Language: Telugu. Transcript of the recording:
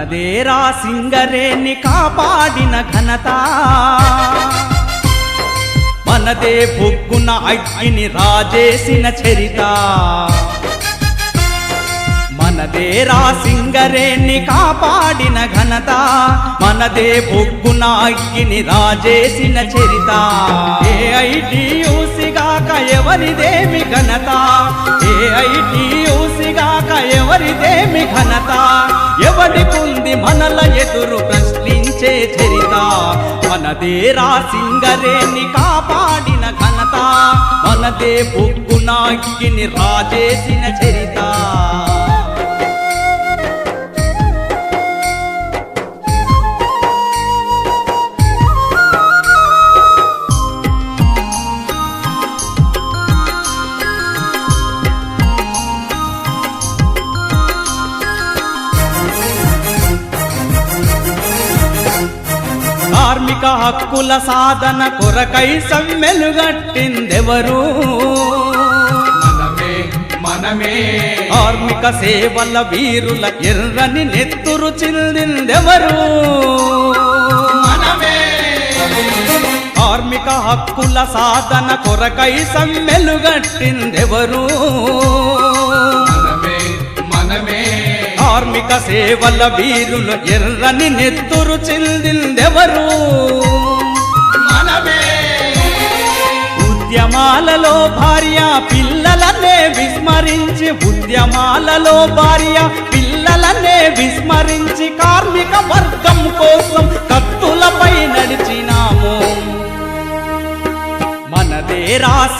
మనదేరా సింగరేణి కాపాడిన ఘనత. మనదే బొగ్గున అగ్గిని రాజేసిన చరిత. మనదేరా సింగరేణి కాపాడిన ఘనత. మనదే బొగ్గున అగ్గిని రాజేసిన చరిత. ఏ ఎవరిదేమి ఘనత? ఏ ఎవరిదేమి ఘనత? ఎవరి మనది మనల ఎదురు ప్రశ్నించే చరిత. మనదేరా సింగరేని కాపాడిన ఘనత. మనదే బొగ్గున అగ్గిని రాజేసిన చరిత. కార్మిక హక్కుల సాధన కొరకై సమ్మెలుగట్టిందెవరు? మనమే కార్మిక సేవల వీరుల ఎర్రని నెత్తురు చిందిందెవరు కార్మిక హక్కుల సాధన కొరకై సమ్మెలుగట్టిందెవరు? కార్మిక సేవల వీరుల ఎర్రని నెత్తురు చిందిందెవరు ఉద్యమాలలో భార్య పిల్లలనే విస్మరించి ఉద్యమాలలో భార్య పిల్లలనే విస్మరించి కార్మిక వర్గం కోసం కత్తులపై నడిచినాము. మనదేరా